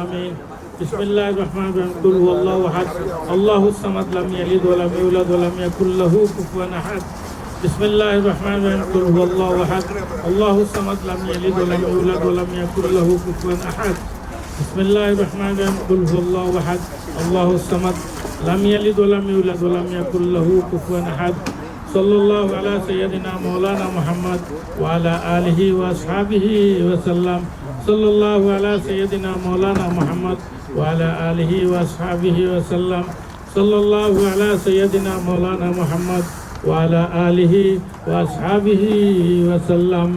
آمين. بسم الله الرحمن الرحيم. قل هو الله أحد. الله الصمد لم يلد ولم يولد ولم يكن له كفوا أحد. بسم الله الرحمن الرحيم. قل هو الله أحد. الله الصمد لم يلد ولم يولد ولم يكن له كفوا أحد. بسم الله الرحمن الرحيم. قل هو الله أحد. الله الصمد لم يلد ولم يولد ولم يكن له كفوا أحد. صلى الله على سيدنا مولانا محمد وعلى آله وأصحابه وسلم. সাল্লাহ আলা সৈয়দিনা মৌলানা মোহাম্মদ ওয়ালা আলহি ওয়াসাবিহি ওসাল্লাম সাল্লাহ আলা সৈয়দিনা মৌলানা মোহাম্মদ ওয়ালা আলহি ওয়াসাবিহি ওসাল্লাম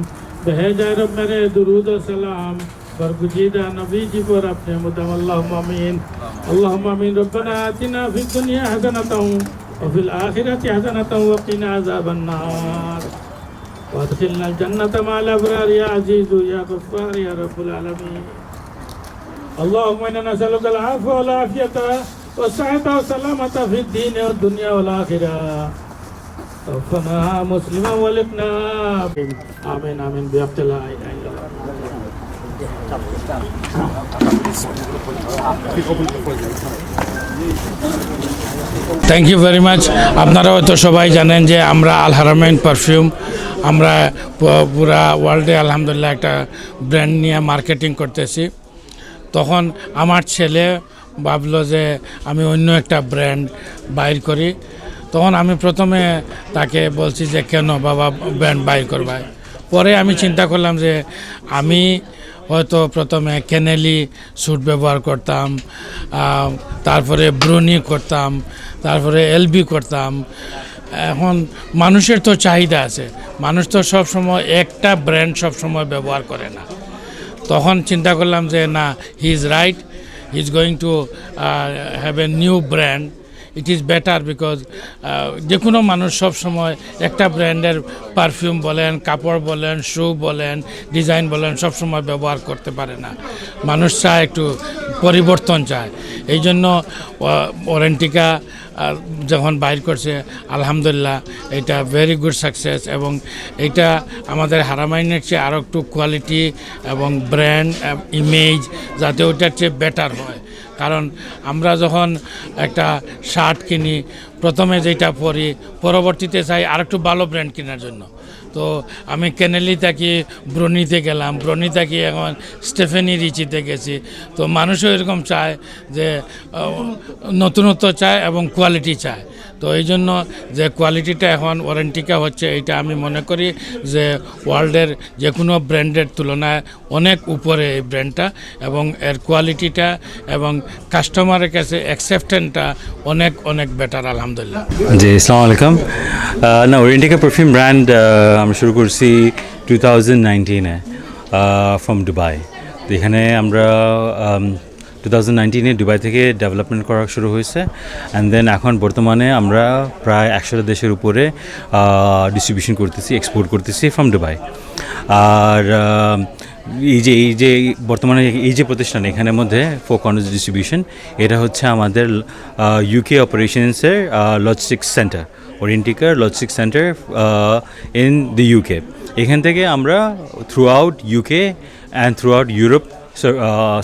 بحجر میرے درود و سلام پر گزیدہ نبی جی پر اپنے مدام اللہم امین اللہم امین ربنا آتنا فی الدنیا حسنتا وفی الآخرت حسنتا وقنا عذاب النار وادخلنا الجنة مع الأبرار يا عزيز يا غفار يا رب العالمين اللهم إنا نسألك العفو والعافية والسعة والسلامة في الدين والدنيا والآخرة توفنا مسلما ولقنا آمين آمين بحق لا إله إلا الله থ্যাংক ইউ ভেরি মাচ আপনারা হয়তো সবাই জানেন যে আমরা আল হারামাইন পারফিউম আমরা পুরা ওয়ার্ল্ডে আলহামদুলিল্লাহ একটা ব্র্যান্ড নিয়ে মার্কেটিং করতেছি। তখন আমার ছেলে ভাবলো যে আমি অন্য একটা ব্র্যান্ড বাইর করি। তখন আমি প্রথমে তাকে বলছি যে কেন বাবা ব্র্যান্ড বাইর করবা? পরে আমি চিন্তা করলাম যে আমি হয়তো প্রথমে কেনেলি স্যুট ব্যবহার করতাম তারপরে ব্রুনি করতাম, তারপরে এলবি করতাম। এখন মানুষের তো চাহিদা আছে। মানুষ তো সব সময় একটা ব্র্যান্ড সব সময় ব্যবহার করে না। তখন চিন্তা করলাম যে না he is right he is going to have a new brand it is better because যে কোনো মানুষ সব সময় একটা ব্র্যান্ডের পারফিউম বলেন, কাপড় বলেন শু বলেন ডিজাইন বলেন সব সময় ব্যবহার করতে পারে না। মানুষ চায় একটু পরিবর্তন চায়। এই জন্য ওয়ারেন্টিকা যখন বাইর করছে, আলহামদুলিল্লাহ, এটা ভেরি গুড সাকসেস এবং এটা আমাদের হারামাইনের চেয়ে আরও একটু কোয়ালিটি এবং ব্র্যান্ড ইমেজ যাতে ওইটার চেয়ে বেটার হয়। কারণ আমরা যখন একটা শার্ট কিনি, প্রথমে যেটা পরি, পরবর্তীতে চাই আর একটু ভালো ব্র্যান্ড কেনার জন্য। তো আমি কেনেলি থাকি ব্রনিতে গেলাম ব্রনি থাকি এখন স্টেফেনি রিচিতে গেছি। তো মানুষও এরকম চায় যে নতুনত্ব চায় এবং কোয়ালিটি চায়। তো এই জন্য যে কোয়ালিটিটা এখন ওয়ারেন্টিকা হচ্ছে এটা আমি মনে করি যে ওয়ার্ল্ডের যে কোনো ব্র্যান্ডের তুলনায় অনেক উপরে এই ব্র্যান্ডটা এবং এর কোয়ালিটিটা এবং কাস্টমারের কাছে অ্যাকসেপ্টেন্সটা অনেক অনেক বেটার আলহামদুলিল্লাহ। জি, আসসালামু আলাইকুম। না ওরিয়েন্টিকা পারফিউম ব্র্যান্ড আমরা শুরু করছি টু থাউজেন্ড নাইনটিনে ফ্রম দুবাই এখানে আমরা টু থাউজেন্ড নাইনটিনে দুবাই থেকে ডেভেলপমেন্ট করা শুরু হয়েছে অ্যান্ড দেন এখন বর্তমানে আমরা প্রায় একশোটা দেশের উপরে ডিস্ট্রিবিউশন করতেছি এক্সপোর্ট করতেছি ফ্রম দুবাই আর এই যে এই যে বর্তমানে এই যে প্রতিষ্ঠান এখানের মধ্যে ফোক অনার্স ডিস্ট্রিবিউশন এটা হচ্ছে আমাদের ইউকে অপারেশনসের logistics centre ওরিয়েন্টিকার logistics centre in the UK এখান থেকে আমরা throughout UK and throughout Europe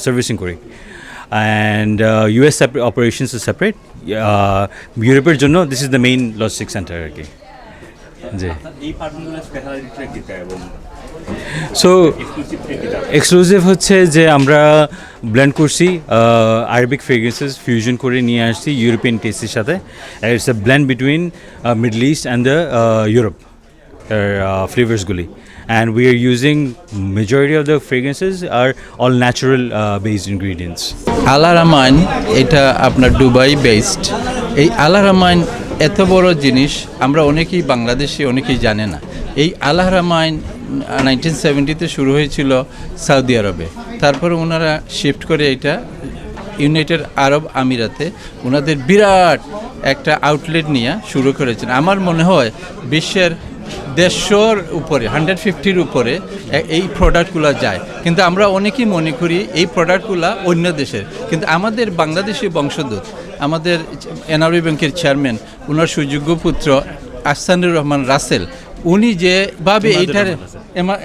servicing করি। অ্যান্ড ইউএস অপারেশনস সেপারেট ইউরোপের জন্য this is the main logistics centre আর কি জি এই এবং সো এক্সক্লুসিভ হচ্ছে যে আমরা ব্লেন্ড করছি আরবিক ফ্রেগ্রেন্সেস ফিউশন করে নিয়ে আসছি ইউরোপিয়ান টেস্টের সাথে। It's a blend between Middle East and the Europe ফ্লেভার্সগুলি and we are using majority of the fragrances are all natural based ingredients আলারামাইন এটা আপনার দুবাই বেসড এই আলারামাইন এত বড় জিনিস, আমরা অনেকেই বাংলাদেশি, অনেকেই জানে না। এই আলারামাইন নাইনটিন সেভেন্টিতে শুরু হয়েছিল সৌদি আরবে তারপরে ওনারা শিফট করে এটা ইউনাইটেড আরব আমিরাতে ওনাদের বিরাট একটা আউটলেট নিয়ে শুরু করেছেন। আমার মনে হয় বিশ্বের দেড়শোর উপরে হান্ড্রেড ফিফটির উপরে এই প্রোডাক্টগুলো যায়। কিন্তু আমরা অনেকেই মনে করি এই প্রোডাক্টগুলো অন্য দেশের। কিন্তু আমাদের বাংলাদেশি বংশোদ্ভূত আমাদের এনআরবি ব্যাংকের চেয়ারম্যান ওনার সুযোগ্য পুত্র আসানুর রহমান রাসেল উনি যেভাবে এইটার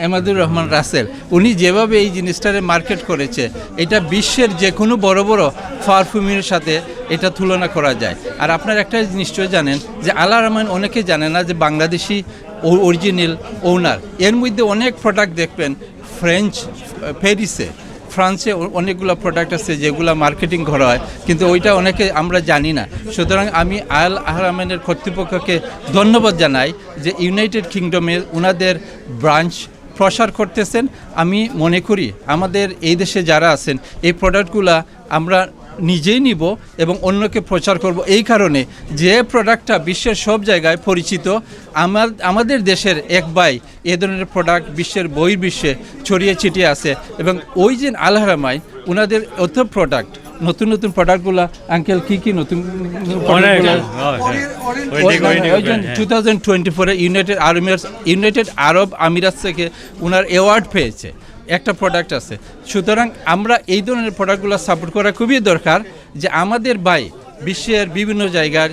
এমাদুর রহমান রাসেল উনি যেভাবে এই জিনিসটারে মার্কেট করেছে এটা বিশ্বের যে কোনো বড় বড় পারফিউমের সাথে এটা তুলনা করা যায়। আর আপনার একটা নিশ্চয় জানেন যে আল্লাহ রহমান অনেকে জানে না যে বাংলাদেশি অরিজিনাল ওনার এর মধ্যে অনেক প্রোডাক্ট দেখবেন ফ্রেঞ্চ প্যারিসে ফ্রান্সে অনেকগুলো প্রোডাক্ট আছে যেগুলো মার্কেটিং করা হয়, কিন্তু ওইটা অনেকে আমরা জানি না। সুতরাং আমি আল আহরামেনের কর্তৃপক্ষকে ধন্যবাদ জানাই যে ইউনাইটেড কিংডমে ওনাদের ব্রাঞ্চ প্রসার করতেছেন। আমি মনে করি আমাদের এই দেশে যারা আছেন, এই প্রোডাক্টগুলা আমরা নিজেই নিব এবং অন্যকে প্রচার করব। এই কারণে যে প্রোডাক্টটা বিশ্বের সব জায়গায় পরিচিত আমার আমাদের দেশের এক বাই এ ধরনের প্রোডাক্ট বিশ্বের বহির্বিশ্বে ছড়িয়ে ছিটিয়ে আছে এবং ওই যে আলহারামাই ওনাদের অত প্রোডাক্ট নতুন নতুন প্রোডাক্টগুলো আঙ্কেল কি কি নতুন। টু থাউজেন্ড টোয়েন্টি ফোরে ইউনাইটেড আরব ইউনাইটেড আরব আমিরাত থেকে ওনার অ্যাওয়ার্ড পেয়েছে। একটা প্রোডাক্ট আছে। সুতরাং আমরা এই ধরনের প্রোডাক্টগুলো সাপোর্ট করা খুবই দরকার যে আমাদের বাই বিশ্বের বিভিন্ন জায়গার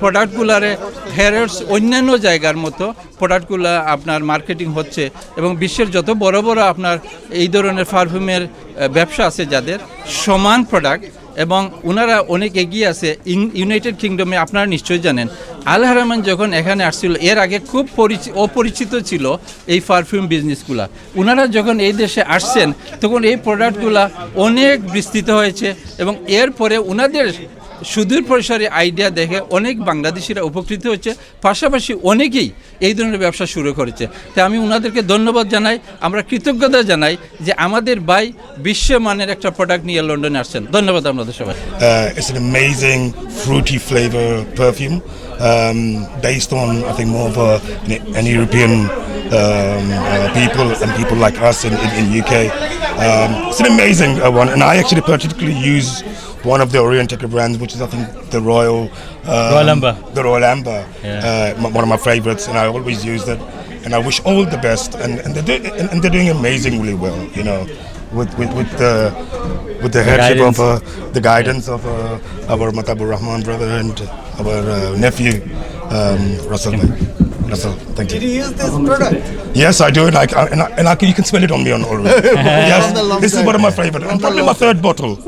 প্রোডাক্টগুলারে হেয়ারস অন্যান্য জায়গার মতো প্রোডাক্টগুলো আপনার মার্কেটিং হচ্ছে এবং বিশ্বের যত বড় বড় আপনার এই ধরনের পারফিউমের ব্যবসা আছে যাদের, সমান প্রোডাক্ট এবং ওনারা অনেক এগিয়ে আছে। ইউনাইটেড কিংডমে আপনারা নিশ্চয়ই জানেন আল হারামান যখন এখানে আসছিল, এর আগে খুব পরিচি- অপরিচিত ছিল এই পারফিউম বিজনেসগুলা। ওনারা যখন এই দেশে আসছেন, তখন এই প্রোডাক্টগুলা অনেক বিস্তৃত হয়েছে এবং এরপরে ওনাদের সুদূর প্রসারে আইডিয়া দেখে অনেক বাংলাদেশিরা উপকৃত হচ্ছে পাশাপাশি অনেকেই এই ধরনের ব্যবসা শুরু করেছে। তাই আমি ওনাদেরকে ধন্যবাদ জানাই আমরা কৃতজ্ঞতা জানাই যে আমাদের বাই বিশ্ব মানের একটা প্রোডাক্ট নিয়ে লন্ডনে আসছেন। ধন্যবাদ আপনাদের সবাই। It's fruity flavour perfume um based on i think more of a, an, an european um uh, people and people like us in in, in uk um it's an amazing uh, one and i actually particularly use one of the Orientica brands, which is I think the Royal um, Royal Amber. the Royal Amber, Yeah. uh, m- one of my favorites, and I always use that. And I wish all the best, and, and they're doing, and, and they're doing amazingly well. You know, with with with the with the headship of guidance. uh, the guidance of uh, our Matabur Rahman brother and our uh, nephew um, Russell. Russell, thank you. Did you use this product? Yes, I do, and I, and, I, and I, can- you can smell it on me on already. yes, this is one of my favorite, and probably my third bottle.